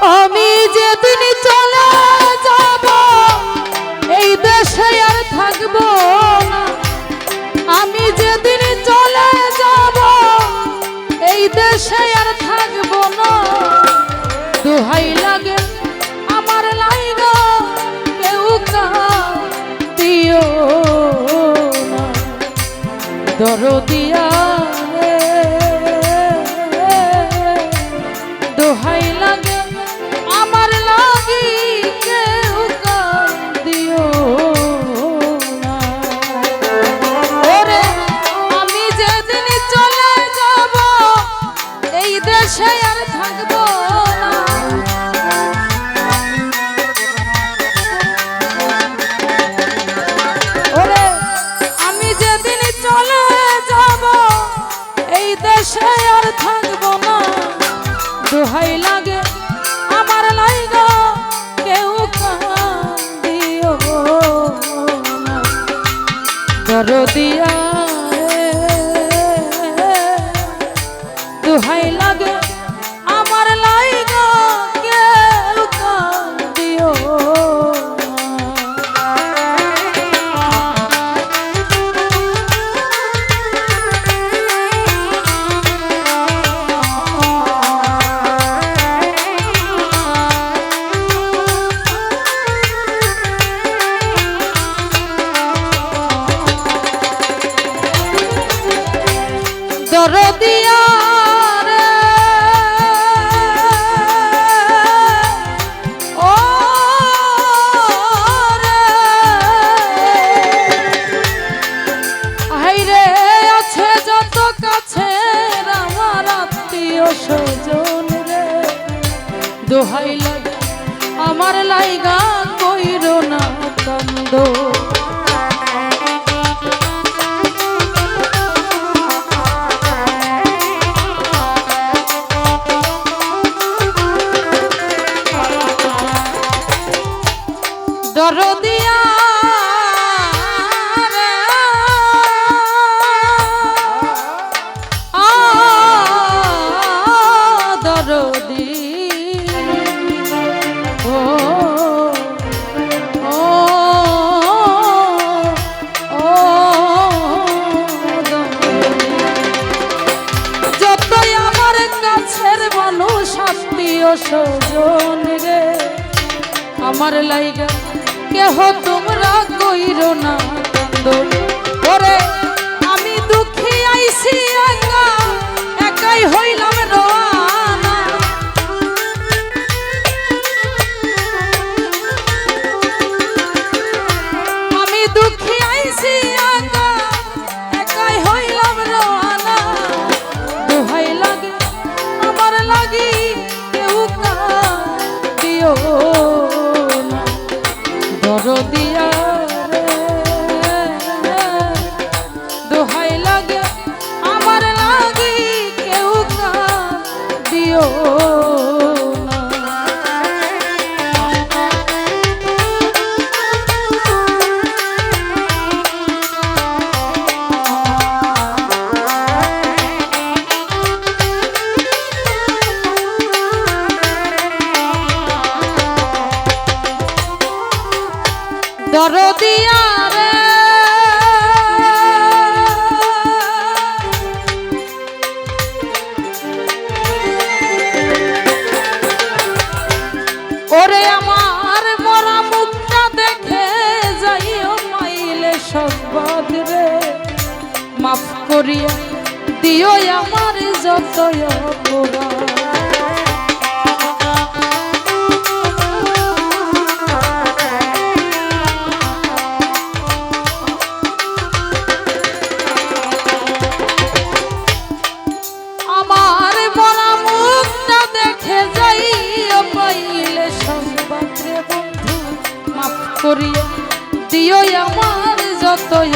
আমি যেদিন চলে যাব, এই দেশে আর থাকব না। আমি যেদিন চলে যাব, এই দেশে আর থাকব না। দোহাই আমার দরদিয়া থাকব না দোহাই লাগে আমার লাইগা কেউ কান্দিও দরদিয়া দোহাই লাগে আমার লাইগা আমার লাইগা কইরো না কান্দ। আমার লাইগা কেহ তোমরা কইর না। দরদিয়া ওরে আমার মরা মুখটা দেখে যাইও মাইলে সংবাদ রে। মাফ করিয়া দিও আমার যত অপরাধ। করিয়া দিও আমার যতই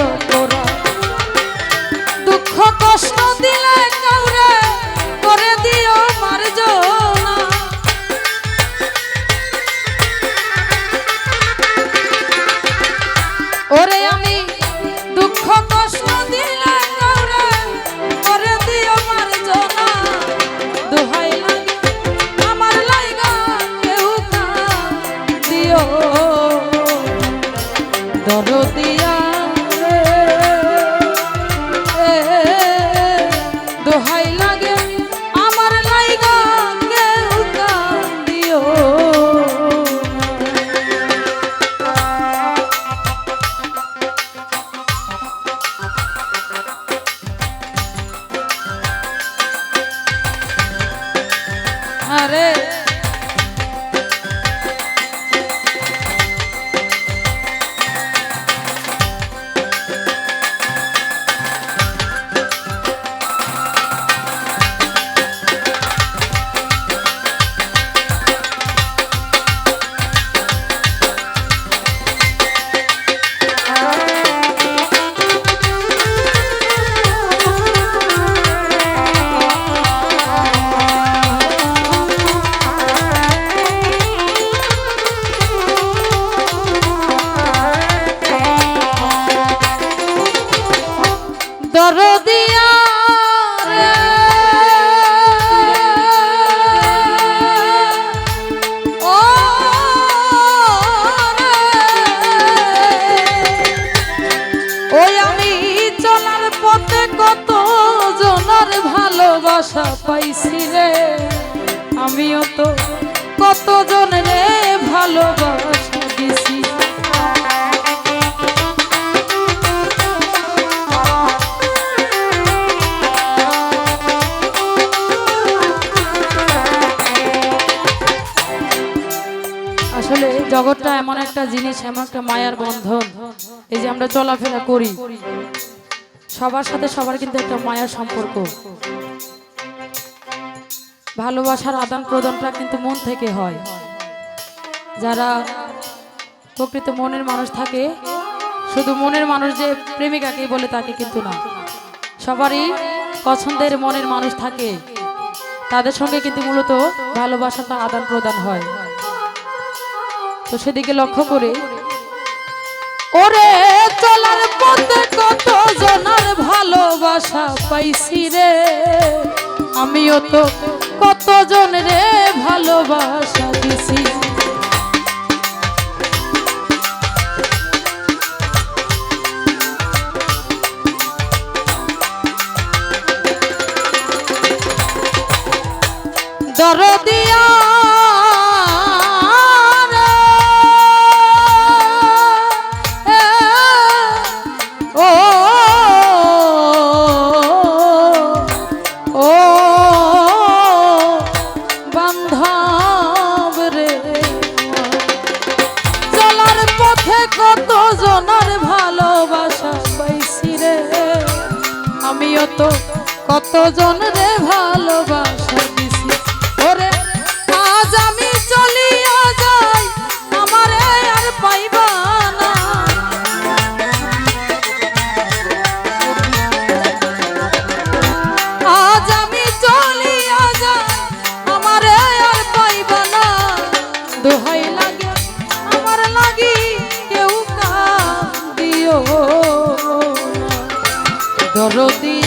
রে রে ভালোবাসা পাইছি রে। আমিও তো কত জনের ভালোবাসা জগৎটা এমন একটা জিনিস, এমন একটা মায়ার বন্ধন, এই যে আমরা চলাফেরা করি। সবার সাথে সবার কিন্তু একটা মায়ার সম্পর্ক। ভালোবাসার আদান প্রদানটা কিন্তু মন থেকে হয়। যারা প্রকৃত মনের মানুষ থাকে, শুধু মনের মানুষ যে প্রেমিকাকেই বলে তাকে কিন্তু না। সবারই পছন্দের মনের মানুষ থাকে। তাদের সঙ্গে কিন্তু মূলত ভালোবাসাটা আদান প্রদান হয়। তো সেদিকে লক্ষ্য করে। ওরে চলার পথে কত জনার ভালোবাসা পাইছি রে। আমিও তো কত জন রে ভালোবাসা দিছি। দরদিয়া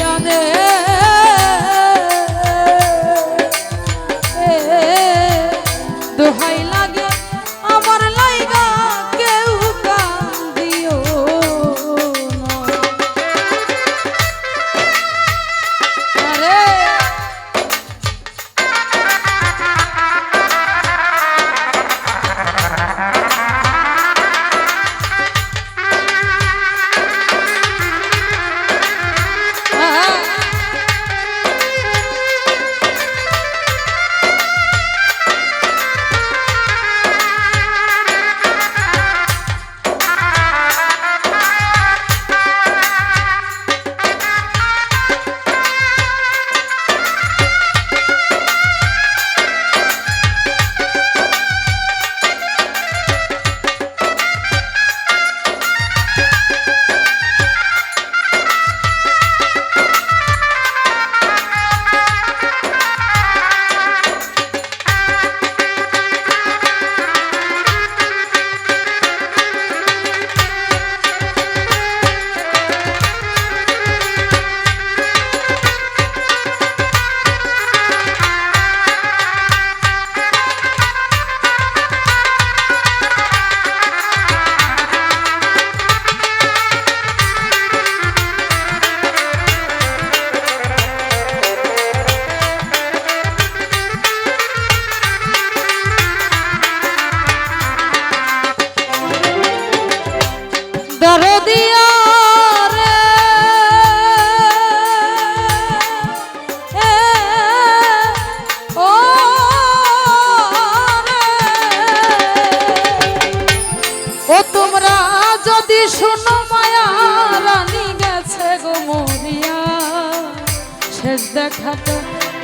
শেষ দেখাটা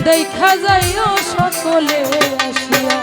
দেখা যাইও সকলে আসিয়া।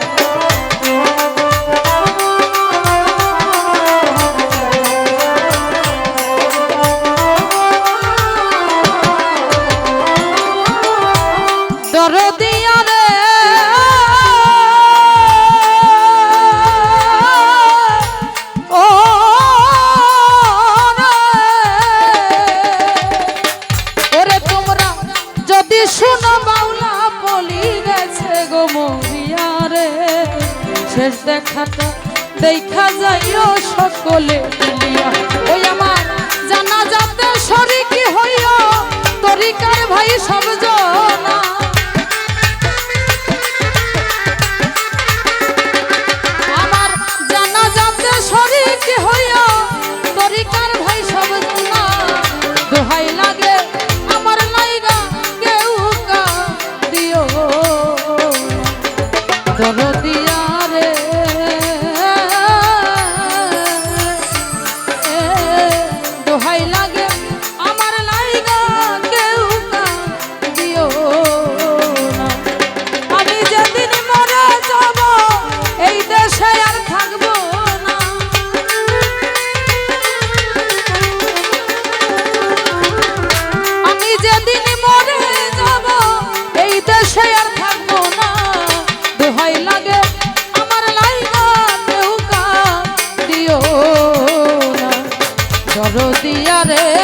খাতা দেখা যাইও সকলে। miraré.